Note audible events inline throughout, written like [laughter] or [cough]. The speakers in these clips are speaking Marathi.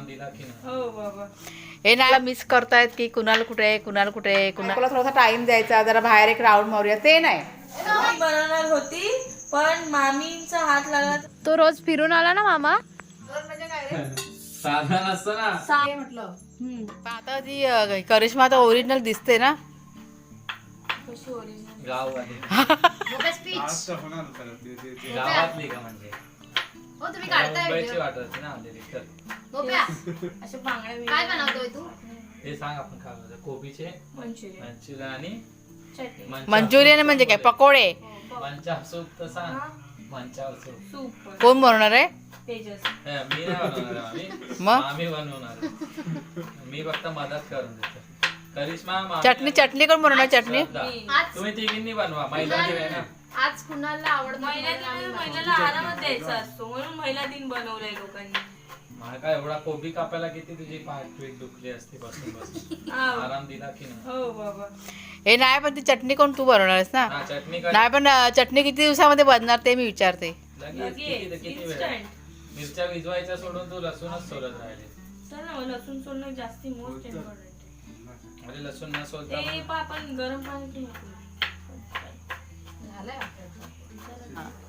आराम दिला की नाही. हो बाबा. हे ना मिस करतायत की कुणाल कुठे आहे कुणाल कुठे आहे कुणाला थोडासा टाइम द्यायचा जरा बाहेर एक राऊंड मारूया. ते नाही. मी बनवणार होती पण मामीचा हात लागला. तो रोज फिरून आला ना मामा? साधन असतं ना. म्हटलं. आता ती अं, करिश्मा आता ओरिजिनल दिसते ना. कशी ओरिजिनल [laughs] गावातली का म्हणजे? हो तुम्ही काढताय मुंबईची ना आलेली तर गोप्या [laughs] बांगड्या काय बनवतोय तू? हे सांग आपण काय कोबीचे मंचुरियन. मंचुरियन आणि चटणी. मंचुरियन म्हणजे काय? पकोडे? मंचा सूप तर सांग. Manchow soup. कोण बनवणार आहे? तेजस. हे, मी नाही बनवणार आहे, मामी. [laughs] मग? मामी बनवणार आहे. मी फक्त मदत करून देतो. करिश्मा मामी चटणी आणि चटणी कोण बनवणार चटणी? श्रद्धा. मी. आज तुम्ही तिघींनी बनवा. ना. आज कुणाला आवडत महिला दिन महिलाला आरामच द्यायचा असतो म्हणून महिला दिन बनवलाय लोकांनी. मला काय एवढा कोबी कापायला किती तुझी पाय पीठ दुखली असती बसून बसून. हा. आराम दिला की नाही? हो बाबा. हे नाही पण ती चटणी कोण तू बनवणार आहेस ना? हा चटणी नाही पण अं, चटणी किती दिवसामध्ये बनणार ते मी विचारते. लगेच किती लगेच किती वेळ? इन्स्टंट मिरच्या विजवायच्या सोडून तू लसूणच सोलत राहिले. चल ना मग लसूण सोलणं जास्ती मोस्ट इम्पॉर्टंट म्हणजे लसूण न सोलता ते पण आपण गरम पाणी ठेवू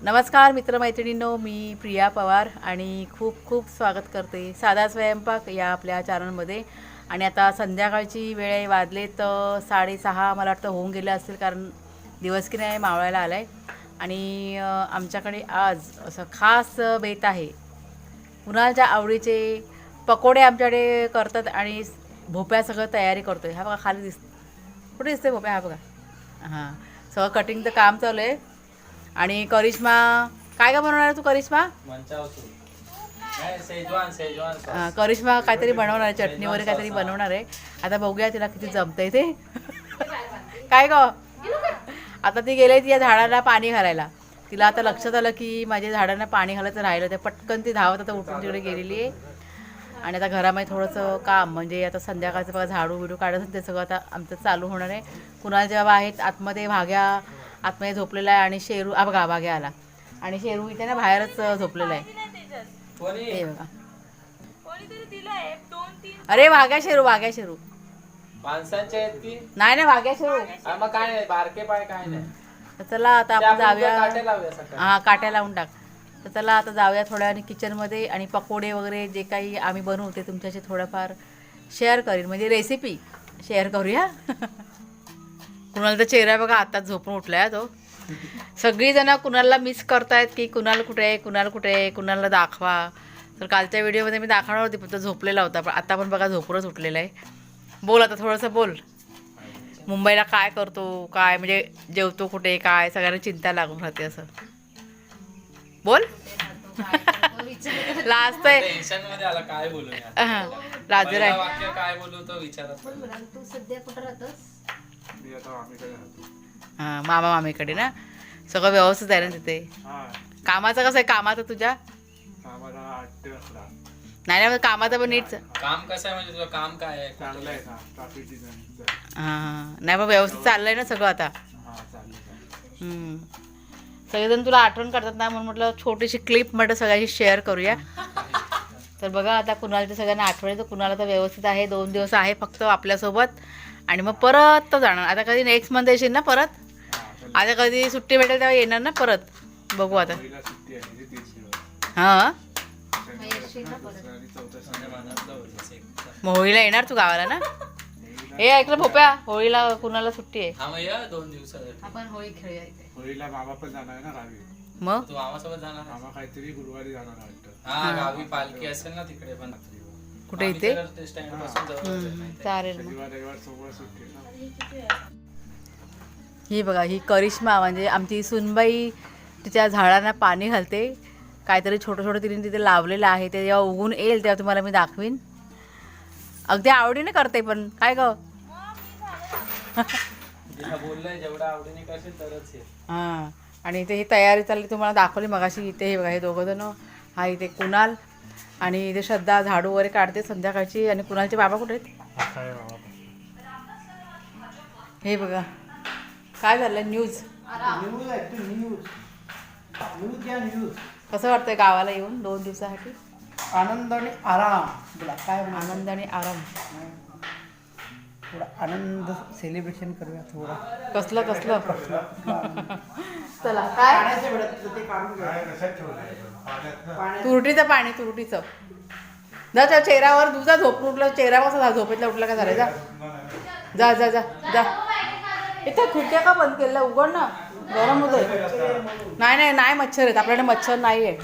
नमस्कार मित्रमैत्रिणींनो. मी प्रिया पवार आणि खूप खूप स्वागत करते साधा स्वयंपाक या आपल्या चॅनलमध्ये. आणि आता संध्याकाळची वेळ आहे वाजले तर साडेसहा मला वाटतं होऊन गेलं असेल कारण दिवस की नाही मावळायला आला आहे आणि आमच्याकडे आज असं खास बेत आहे. कुणालच्या आवडीचे पकोडे आमच्याकडे करतात आणि भोप्या सगळं तयारी करतो आहे हा बघा खाली दिस कुठे दिसते भोप्या हा बघा. हां. सगळं कटिंगचं काम चालू आहे. आणि करिश्मा काय काय बनवणार आहे तू करिश्मा? करिश्मा काहीतरी बनवणार आहे चटणी वगैरे काहीतरी बनवणार आहे. आता बघूया तिला किती जमतंय ते. काय ग? आता ती गेले ती या झाडाला पाणी घालायला. तिला आता लक्षात आलं की माझ्या झाडांना पाणी घालायचं राहिलं ते पटकन ती धावत आता उठून तिकडे गेलेली आहे. आणि आता घरामध्ये थोडंसं काम म्हणजे आता संध्याकाळचं बघा झाडू बिडू काढत ते सगळं आता आमचं चालू होणार आहे. कुणाला जेव्हा आहेत आतमध्ये भाग्या आतमध्ये झोपलेला आहे आणि शेरू आ बघा भाग्या आला. आणि शेरू इथे ना बाहेरच झोपलेला आहे. हे बघा. अरे भाग्या शेरू भाग्या शेरू. आहेत ती? नाही नाही भाग्या शेरू. मग काय नाही बारके पाय काय नाही. तर चला आता ते आपण जाऊया. हा काट्या लावून टाक. तर चला आता जाऊया थोड्या आणि किचनमध्ये आणि पकोडे वगैरे जे काही आम्ही बनवू ते तुमच्याशी थोडंफार शेअर करीन. म्हणजे रेसिपी शेअर करूया. [laughs] कुणाला तर चेहरा बघा आताच झोपून उठलाय तो. सगळीजण कुणाला मिस करतायत की कुणाला कुठे आहे कुणाला कुठे आहे कुणाला दाखवा. तर कालच्या व्हिडिओमध्ये मी दाखवणार होती पण तो झोपलेला होता पण आता पण बघा झोपूनच उठलेला आहे. बोल आता थोडंसं बोल. मुंबईला काय करतो काय म्हणजे जेवतो कुठे काय सगळ्यांना चिंता लागून राहते असं. बोल. [laughs] लास्ट काय बोलू पहिलं आहे काय बोलू तो विचारत नाही. तू सध्या कुठं राहतोस? हां मामा मामीकडे ना? सगळं व्यवस्थित आहे ना तिथे? कामाचं कसं आहे? कामाचं तुझ्या? नाही नाही कामाचं पण नीट काम कसं आहे म्हणजे तुझं? काम काय आहे? हां नाही मग व्यवस्थित चाललंय ना सगळं आता? हम्म. सगळेजण तुला आठवण करतात ना म्हणून म्हटलं छोटीशी क्लिप म्हटलं सगळ्यांशी शेअर करूया. तर बघा आता कुणाला तर सगळ्यांना आठवण येतं कुणाला तर व्यवस्थित आहे दोन दिवस आहे फक्त आपल्यासोबत. आणि मग परत तर जाणार. आता कधी नेक्स्ट मंथ येशील ना परत? आता कधी सुट्टी भेटेल तेव्हा येणार ना परत? बघू आता. हां म्हणजे. मग होळीला येणार तू गावाला ना? हे ऐकलं भोप्या होळीला कुणाला सुट्टी आहे? हा आपण होळी खेळूया होळीला मामा पण जाणार आहे ना गावी. मग? तू मामासोबत जाणार आहेस? मामा काहीतरी गुरुवारी जाणार आहे वाटतं. हा गावी पालखी असेल ना तिकडे पण. कुठे इथे? स्टँडपासून जवळ आहे, माहिती आहे. चालेल मग. शनिवार रविवार सोमवार सुट्टी आहे ना. ही बघा ही करिश्मा म्हणजे आमची सुनबाई तिच्या झाडांना पाणी घालते. काहीतरी छोटं छोटं तिने तिथे लावलेलं आहे. ते जेव्हा उगून येईल तेव्हा तुम्हाला मी दाखवीन. अगदी आवडीने करते पण. काय ग? [laughs] बोललंय जेवढं आवडीने करशील तरच ये. हां. आणि इथे ही तयारी चालली तुम्हाला दाखवली मगाशी इथे हे बघा हे दोघं जण. हा इथे कुणाल आणि इथे श्रद्धा झाडू वगैरे काढते संध्याकाळची. आणि कुणालचे बाबा कुठे आहेत? हे बघा. काय झालं न्यूज. न्यूज आहे न्यूज. न्यूज कसं वाटतंय गावाला येऊन दोन दिवसासाठी? आनंद आणि आराम. बोला काय आनंद आणि आराम. थोडा आनंद सेलिब्रेशन करूया थोडा. कसलं कसलं? चला काय? वेळात ते काढून घ्या तुरटीचं पाणी तुरटीचं. जा त्या चेहऱ्यावर तुझा झोपून उठला चेहरा कसा झाला झोपेतला उठला का झाला? जा. जा जा जा जा. इथं खिडक्या का बंद केलेल्या उघड ना. गरम होतंय. नाही नाही नाही मच्छर आहेत. आपल्याकडे मच्छर नाही आहे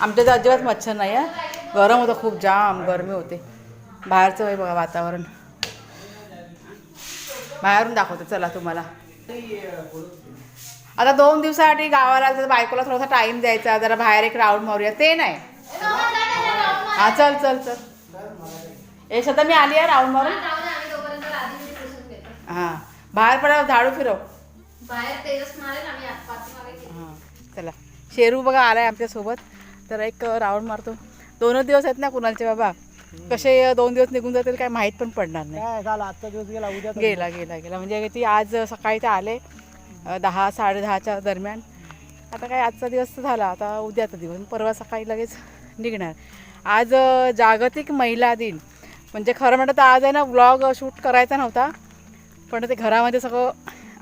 आमच्या इथं अजिबात मच्छर नाही आहे गरम होतं खूप जाम गरमी होते. बाहेरचं आहे बघा वातावरण. बाहेरून दाखवते चला तुम्हाला. आता दोन दिवसासाठी गावाला तर बायकोला थोडासा टाइम द्यायचा जरा बाहेर एक राऊंड मारूया. ते नाही. हा चल चल चल. ए सध्या मी आली आहे राऊंड मारून. हां बाहेर पडा झाडू फिरव. हां चला. शेरू बघा आलाय आमच्यासोबत. तर एक राऊंड मारतो. दोनच दिवस आहेत ना कुणालचे बाबा? कसे दोन दिवस निघून जातील काय माहीत पण पडणार नाही. झालं? आजचा दिवस गेला उद्या तर- गेला गेला गेला. म्हणजे ती आज सकाळी ते आले दहा साडे दहाच्या दरम्यान. आता काय आजचा दिवस तर झाला आता उद्याचा दिवस. परवा सकाळी लगेच निघणार. आज जागतिक महिला दिन. म्हणजे खरं म्हणतं तर आज आहे ना व्लॉग शूट करायचा नव्हता. पण ते घरामध्ये सगळं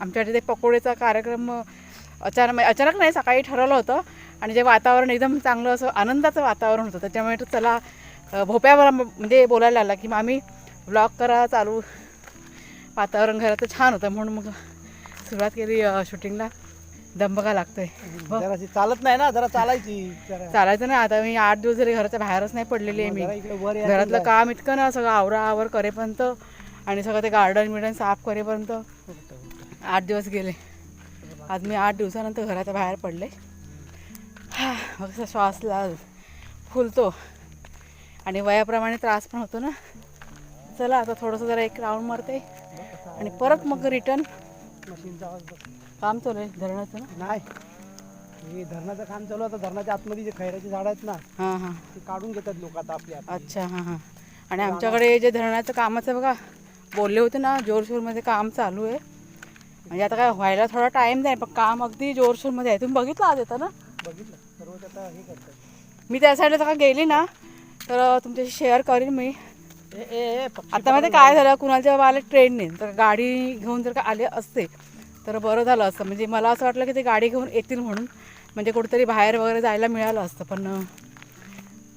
आमच्याकडे ते पकोडेचा कार्यक्रम अचानक अचानक नाही सकाळी ठरवलं होतं. आणि जे वातावरण एकदम चांगलं असं आनंदाचं वातावरण होतं. त्याच्यामुळे चला अ, भोप्यावर म्हणजे बोलायला आला की मग आम्ही व्लॉग करा चालू. वातावरण घरात छान होतं म्हणून मग सुरुवात केली शूटिंगला दम बघा लागतोय. हो. चालत नाही ना जरा चालायची. चालायचं ना आता मी आठ दिवस जरी घराच्या बाहेरच नाही पडलेली आहे मी. घरातलं काम इतकं ना सगळं आवरा आवर करेपर्यंत आणि सगळं ते गार्डन बिर्डन साफ करेपर्यंत आठ दिवस गेले. आज मी आठ दिवसानंतर घराच्या बाहेर पडले. हा, मग असा श्वास ला फुलतो. आणि वयाप्रमाणे त्रास पण होतो ना. चला आता थोडंसं जरा एक राऊंड मारते. आणि परत मग रिटर्न. काम चालू आहे धरणाचं ना? नाही. हे धरणाचं काम चालू आहे, आता धरणाच्या आतमध्ये जे खैराची झाडं आहेत ना हां हां. ते काढून घेतात लोक आता आपल्या अच्छा हां हां. आणि आमच्याकडे जे धरणाचं कामाचं बघा बोलले होते ना जोरशोरमध्ये काम चालू आहे. म्हणजे आता काय व्हायला थोडा टाईम नाही पण काम अगदी जोरशोरमध्ये आहे. तुम्ही बघितलं आज येतं ना बघितलं. सर्व ते आता हे करतात. मी त्या साईडला जर का गेली ना तर तुमच्याशी शेअर करीन मी. आता माहिती काय झालं? कुणाच्या आले ट्रेनने तर गाडी घेऊन जर का आले असते तर बरं झालं असतं. म्हणजे मला असं वाटलं की ते गाडी घेऊन येतील म्हणून. म्हणजे कुठेतरी बाहेर वगैरे जायला मिळालं असतं पण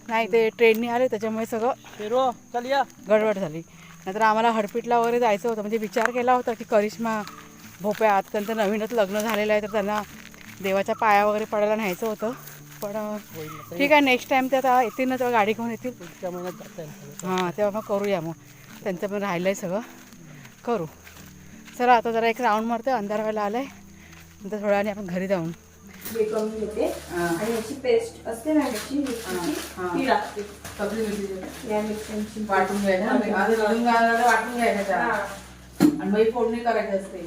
नाही ते ट्रेनने आले त्याच्यामुळे सगळं पेरो चल या. गडबड झाली. नाहीतर आम्हाला हडपीटला वगैरे जायचं होतं. म्हणजे विचार केला होता की करिश्मा भोप्या आता त्यांचं नवीनच लग्न झालेलं आहे तर त्यांना देवाच्या पाया वगैरे पडायला न्यायचं होतं. पण ठीक आहे नेक्स्ट टाईम ते आता येतील ना तेव्हा गाडी घेऊन येतील. पुढच्या महिन्यात हां तेव्हा मग करूया मग. त्यांचं पण राहिलं आहे सगळं. करू. चला आता जरा एक राऊंड मारतो अंधार व्हायला आलं आहे नंतर थोड्या वेळाने आपण घरी जाऊन. हे करून घेते. आणि याची पेस्ट असते ना याची मिरचीची ती लागते या मिरच्यांची. वाटून घ्यायचं वाटून. घ्यायचं आणि मग फोडणी करायची असते.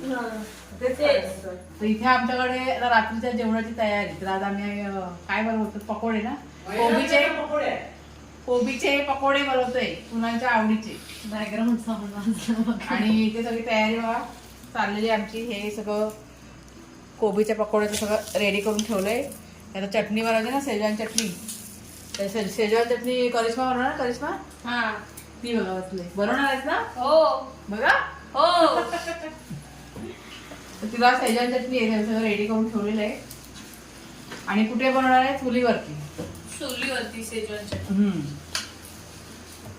तर इथे आमच्याकडे रात्रीच्या जेवणाची तयारी तर आज आम्ही काय बनवतो पकोडे ना? कोबीचे. कोबीचे पकोडे बनवतोय. कुणाच्या आवडीचे. बॅकग्राऊंड आणि इथे सगळी तयारी बघा. चाललेली आमची. हे सगळं कोबीच्या पकोड्याचं सगळं रेडी करून ठेवलंय. आता चटणी बनवायची ना? शेजवान चटणी. तर शेजवान चटणी करिश्मा बनवणार ना? करिश्मा? हा. ती बघा बसले बनवणार आहेस ना? हो. बघा. हो. [laughs] तिला शेजवान चटणी आहे सगळं रेडी करून ठेवलेलं आहे. आणि कुठे बनवणार आहे? चुलीवरती. चुलीवरती सेजवान चटणी हम्म.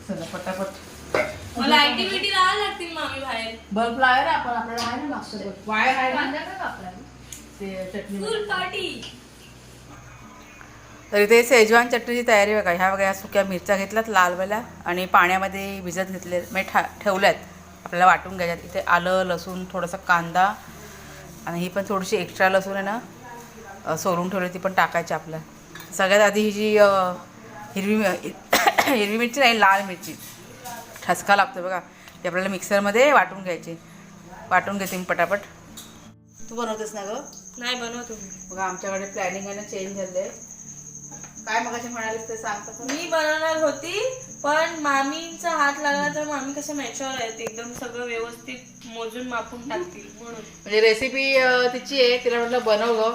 चला पटापट. मला ऍक्टिव्हिटी राहायला लागतील मामी बाहेर. बल्ब आपण आपल्याला आहे ना मागचं बल्ब वायर आहे ना? ते चटणी फुल पार्टी तर इथे शेजवान चटणीची तयारी बघा. ह्या बघा ह्या सुक्या मिरच्या घेतल्यात लालवाल्या आणि पाण्यामध्ये भिजत घेतले म्हणजे ठा ठेवल्यात. आपल्याला वाटून घ्यायच्यात. इथे आलं लसूण थोडासा कांदा आणि ही पण थोडीशी एक्स्ट्रा लसूण आहे ना सोलून ठेवली ती पण टाकायची आपल्या सगळ्यात आधी ही जी हिरवी [coughs] हिरवी मिरची नाही लाल मिरची. ठसका लागतो बघा. ती आपल्याला मिक्सरमध्ये वाटून घ्यायची. वाटून घेते मी पटापट. तू बनवतेस ना गं? नाही बनवा तुम्ही बघा आमच्याकडे प्लॅनिंग आहे ना चेंज झालंय काय मगाशी म्हणालीस ते सांगता? मी बनवणार होती पण मामींचा हात लागला तर मामी कसं मॅच्युअर आहेत? एकदम सगळं व्यवस्थित मोजून मापून टाकतील म्हणून. म्हणजे रेसिपी तिची आहे तिला म्हटलं बनव गं.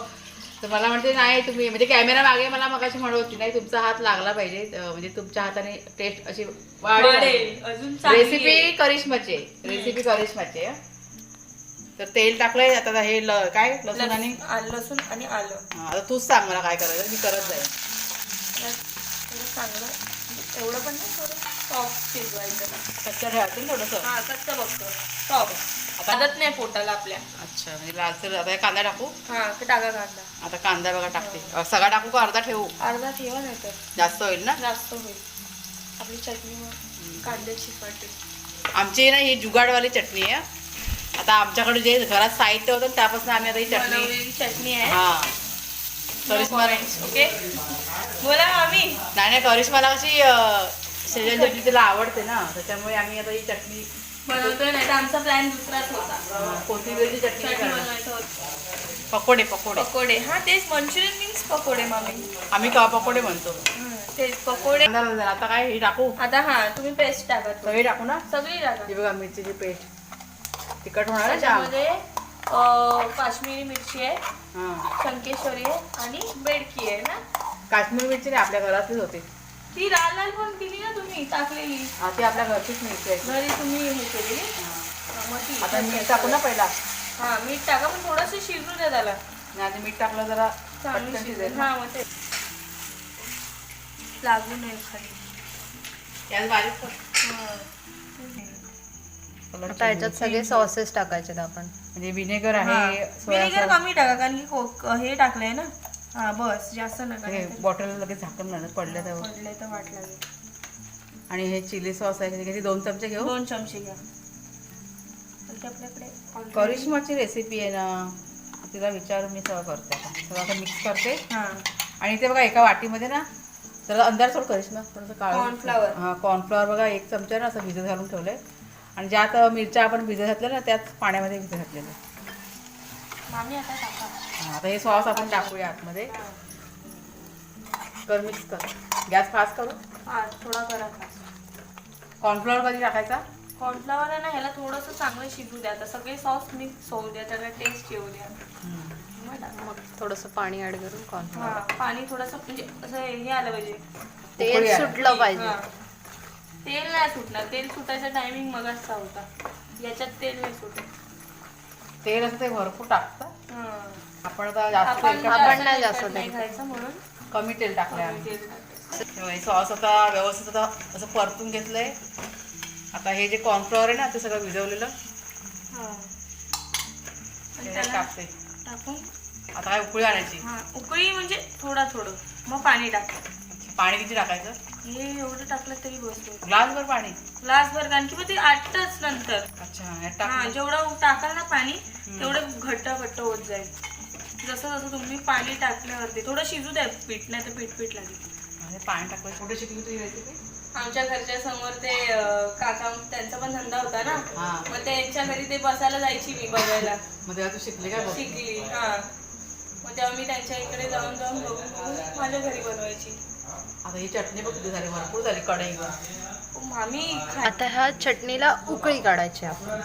तर मला म्हणते नाही तुम्ही. म्हणजे कॅमेरा मागे मला मगाशी म्हणत होती नाही तुमचा हात लागला पाहिजे. अं, म्हणजे तुमच्या हाताने टेस्ट अशी वाढेल. वाढेल. अजून चांगली रेसिपी आहे. करिश्माची रेसिपी करिश्माची आहे. तर तेल टाकलंय आता हे ल- काय? लसूण आणि लस- लसूण आणि आलं. हा, आता तूच सांग मला काय करायचं मी करत जाईल चांगलं एवढं पण नाही थोडं सॉफ्ट शिजवायचं. ना थोडंसं? हा कच्चं बघतो. सॉफ्ट आदत नाही पोटाला आपल्या. अच्छा म्हणजे लालसर आता हे कांदा टाकू? हा ते टाका कांदा. आता कांदा बघा टाकते. अं, सगळा टाकू का अर्धा ठेवू? अर्धा ठेवा नाही तर जास्त होईल ना? जास्त होईल. आपली चटणी मग कांद्याची पाटी आमची ना ही जुगाडवाली चटणी आहे. आता आमच्याकडे जे घरात साहित्य होतं त्यापासून आम्ही आता ही चटणी चटणी आहे. हा. करिश्मा ओके? बोला मामी. नाही नाही करिश्माला कशी शेजवान चटणी तिला आवडते ना त्याच्यामुळे आम्ही आता ही चटणी बनवतोय नाही तर आमचा प्लॅन दुसराच होता. कोथिंबीरची चटणी. बनवायचं पकोडे पकोडे. पकोडे. हा तेच मंचुरियन मीन्स पकोडे मामी. आम्ही का पकोडे म्हणतो? तेच पकोडे. आता काय हे टाकू? आता हा तुम्ही पेस्ट टाका. सगळे टाकू ना? सगळी टाका. बघा मिरचीची पेस्ट तिखट होणार त्याच्यामध्ये काश्मीरी मिरची आहे हा. शंकेश्वरी आहे आणि बेडकी आहे ना? काश्मीर मिरची नाही आपल्या घरातलीच होती. ती लाल लाल पण दिली ना तुम्ही टाकलेली. हा ती आपल्या घरचीच मिरची आहे. घरी तुम्ही हे केली हा, मग ती. आता मीठ टाकू ना पहिला. हा मीठ टाका पण थोडस शिजू द्या त्याला. आणि आधी मीठ टाकलं जरा चांगली पटकन शिजेल शिजेल हा मग ते. लागू नये खाली. यात बारीक कर. हा. आता याच्यात सगळे सॉसेस टाकायचे आपण. म्हणजे विनेगर हा. आहे सॉस कमी टाका कारण की कोक- हे टाकलंय ना? हा बस जास्त नका हे बॉटल लगेच झाकण लागलं पडलं त्यावर पडलंय तर वाट लागेल आणि हे चिली सॉस आहे किती दोन चमचे घेऊ? दोन चमचे घ्या. तर ते आपल्याकडे करिश्माची रेसिपी आहे ना तिला विचारून मी सगळं करते आता. सगळं आता मिक्स करते. हा. आणि ते बघा एका वाटीमध्ये ना त्याला अंधार सोड करिश्मा थोडंसं काळं. Cornflower. हां कॉर्नफ्लॉवर बघा एक चमचा ना असं भिजत घालून ठेवलंय. आणि ज्यात मिरच्या आपण भिजत घातल्या ना त्याच पाण्यामध्ये भिजत घातलेलं. मामी आता टाका. हां, आता हे सॉस आपण टाकूया आतमध्ये. कर मिक्स कर. गॅस फास्ट करू? हा थोडा करा. कॉर्नफ्लॉवर कधी टाकायचा? कॉर्नफ्लॉवर आहे ना ह्याला थोडंसं चांगलं शिजू द्या. आता सगळे सॉस मिक्स होऊ द्या त्याला टेस्ट येऊ द्या. मग टाका. मग थोडंसं पाणी ऍड करून कॉर्न हा पाणी थोडंसं म्हणजे असं हे आलं पाहिजे. तेल. सुटलं पाहिजे. हा. तेल नाही सुटणार. तेल सुटायचा टायमिंग मगाचा होता. याच्यात तेल नाही सुटत तेल असं ते भरपूर टाकतं. हा. आपण आता जास्त आपण नाही जास्त नाही म्हणून. कमी तेल टाकलंय आम्ही. तेल टाकायचं. तेव्हा हे सॉस आता व्यवस्थित आता असं परतून घेतलंय. आता हे जे कॉर्नफ्लॉवर आहे ना ते सगळं भिजवलेलं. हा. ते आणि त्याला टाकते. टाकून? आता काय उकळी आणायची? हा उकळी म्हणजे थोडा थोडं. मग पाणी टाका. पाणी किती टाकायचं? हे एवढं टाकलं तरी बसतो ग्लासभर पाणी? ग्लासभर कारण की मग ते आटतच नंतर. अच्छा हा जेवढं टाकाल ना पाणी तेवढं घट्ट घट्ट होत जाईल. जसं जसं तुम्ही पाणी टाकल्यावरती थोडं शिजू द्या पीठ नाही तर पीठ पीठ लागेल. म्हणजे पाणी टाकलं कुठे शिकली तुझी रेसिपी आमच्या घरच्या समोर ते काका त्यांचा पण धंदा होता ना? हा. मग त्यांच्या घरी ते बसायला जायची मी बघायला. मग तेव्हा तू शिकली बघ शिकली हा. मग तेव्हा मी त्यांच्या इकडे जाऊन जाऊन बघून माझ्या घरी बनवायची. आता ही चटणी बघ किती झाली भरपूर झाली कढई मामी खा आता ह्या चटणीला उकळी काढायची आपण.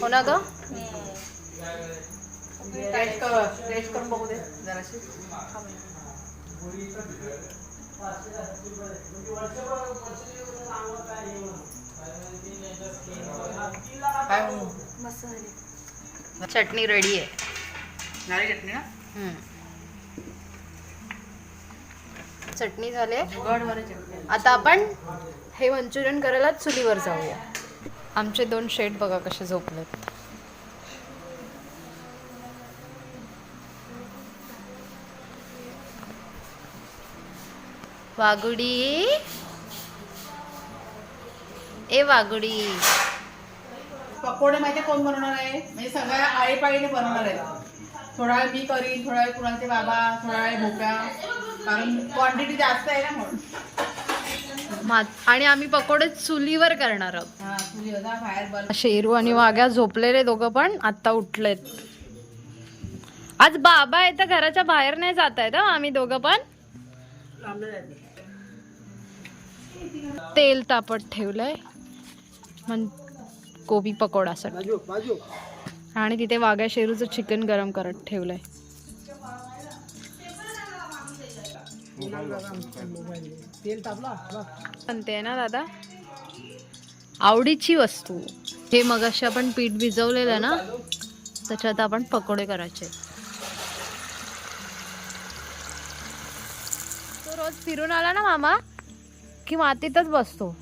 हो ना ग? टेस्ट कर टेस्ट करून बघू दे जराशी. काय चटणी रेडी आहे. नारळी चटणी ना हम्म. चटणी झाली आहे. आता आपण हे मंचुरियन करायला चुलीवर जाऊया. आमचे दोन शेट बघा कसे झोपलेत. वागुडी ए वागुडी पकोडे माहिती कोण बनवणार आहे? म्हणजे सगळ्या आळीपाळीने बनवणार आहेत. थोडा वेळ मी करीन थोडा वेळ कुणाचे बाबा थोडा वेळ भोप्या कारण क्वांटिटी जास्त आहे ना म्हणून. आणि आम्ही पकोडे चुलीवर करणार आहोत. हा शेरू आणि वाघ्या झोपलेले दोघं पण आता उठलेत. आज बाबा आहे तर घराच्या बाहेर नाही जात आहेत हं, आम्ही दोघं पण. तेल तापत ठेवलंय. मग कोबी पकोडासाठी बाजू आणि तिथे वाघ्या शेरूचं चिकन गरम करत ठेवलंय. तेल तापला. म्हणते ना दादा? आवडीची वस्तू. हे मगाशी आपण पीठ भिजवलेलं ना त्याच्यात आपण पकोडे करायचे. तो रोज फिरून आला ना मामा की मातीतच बसतो.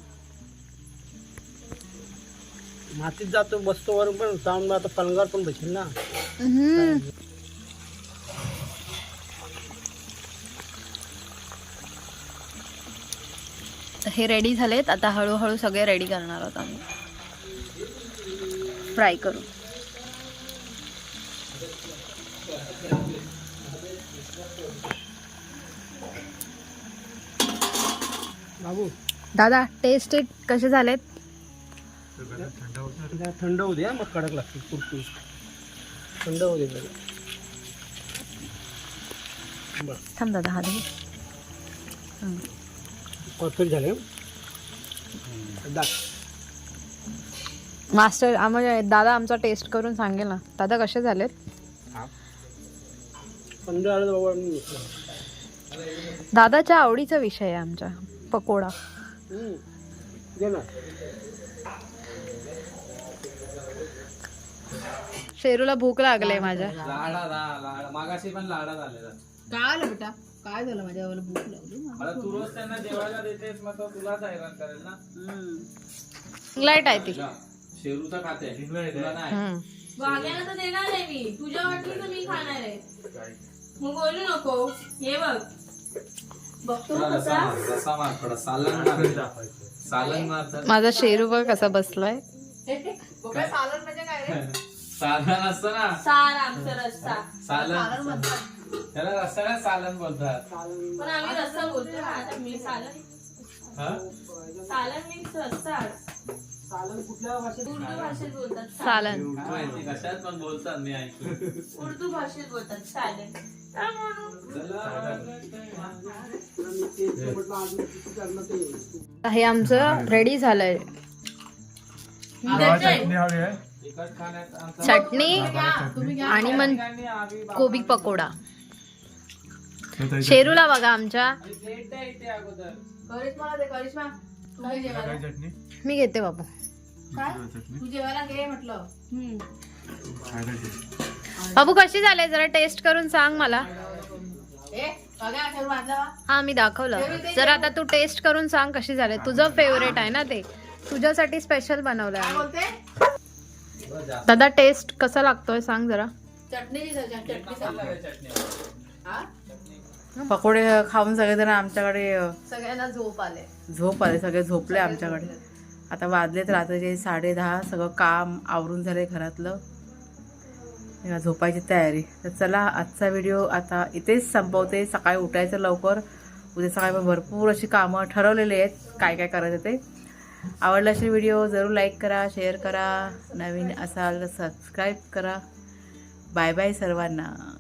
मातीत जातो बसतो वर पण जाऊन आता पलंगावर पण बसेल ना. हे रेडी झालेत. आता हळूहळू सगळे रेडी करणार आहोत आम्ही. फ्राय करू. बाबू. दादा टेस्ट कसे झालेत? थंड होऊ दे मग कडक लागते थंड होऊ दे थांब दादा हा दे परफेक्ट झाले. मास्टर आम्हाला दादा आमचा टेस्ट करून सांगेल ना. दादा कसे झालेत? दादाच्या आवडीचा विषय आहे आमचा पकोडा. शेरूला भूक लागले माझ्या. लाडा लाडा मागाशी पण लाडा झालेला. काय आलं बेटा. काय झालं माझ्या भूक लागली. मला तू रोज त्यांना जेवायला देतेस मग तो तुलाच हैराण करेल ना. लाइट आहे ती. शेरूचा खाते. तुला नाही. हम्म. वाग्याला तर देणार आहे मी. तुझ्या वाटली तर मी खाणार आहे. मग बोलू नको. हे बघ. बघतो तुला ना रस्सा कसा मार रस्सा मार थोडा सालन मार. सालन मार तर. माझा शेरू बघ कसा बसलाय. [laughs] सालन असतं ना. सार आमचा रस्सा सालन. त्याला रस्सा नाही सालन बोलतात. पण आम्ही रस्सा बोलतो ना आता मी सालन हा? सालन मीन्स रस्सा सालन कुठल्या भाषेत? उर्दू भाषेत बोलतात सालन. सालन. उर्दू आहे ती कशात पण बोलतात मी ऐकलं. उर्दू भाषेत बोलतात सालन. मी तेच म्हटलं अजून किती करणार ते हे आमचं रेडी झालंय तिखट खाण्यात आमचा चटणी आणि मग कोबी पकोडा. शेरूला बघा आमच्या. मी घेते बाबू. काय? तू जेवायला घे म्हटलं. बाबू कशी झाले? जरा टेस्ट करून सांग मला. हा मी दाखवलं. जर आता तू टेस्ट करून सांग कशी झाले. तुझं फेवरेट आहे ना ते. तुझ्यासाठी स्पेशल. बोलते? दादा टेस्ट कसा लागतोय सांग जरा. चटणी सांग. चटणी? पकोडे खाऊन सगळेजण आमच्याकडे सगळ्यांना झोप आले. झोप आले सगळे झोपले आमच्याकडे. आता वाजलेत रात्रीचे साडे दहा सगळं काम आवरून झाले घरातलं. झोपायची तयारी. तर चला आजचा व्हिडिओ आता इथेच संपवते. सकाळी उठायचं लवकर. उद्या सकाळी भरपूर अशी कामं ठरवलेली आहेत. काय काय करायचं ते. आवडला असेल व्हिडिओ जरूर लाईक करा शेअर करा. नवीन असाल तर सबस्क्राईब करा. बाय बाय सर्वांना.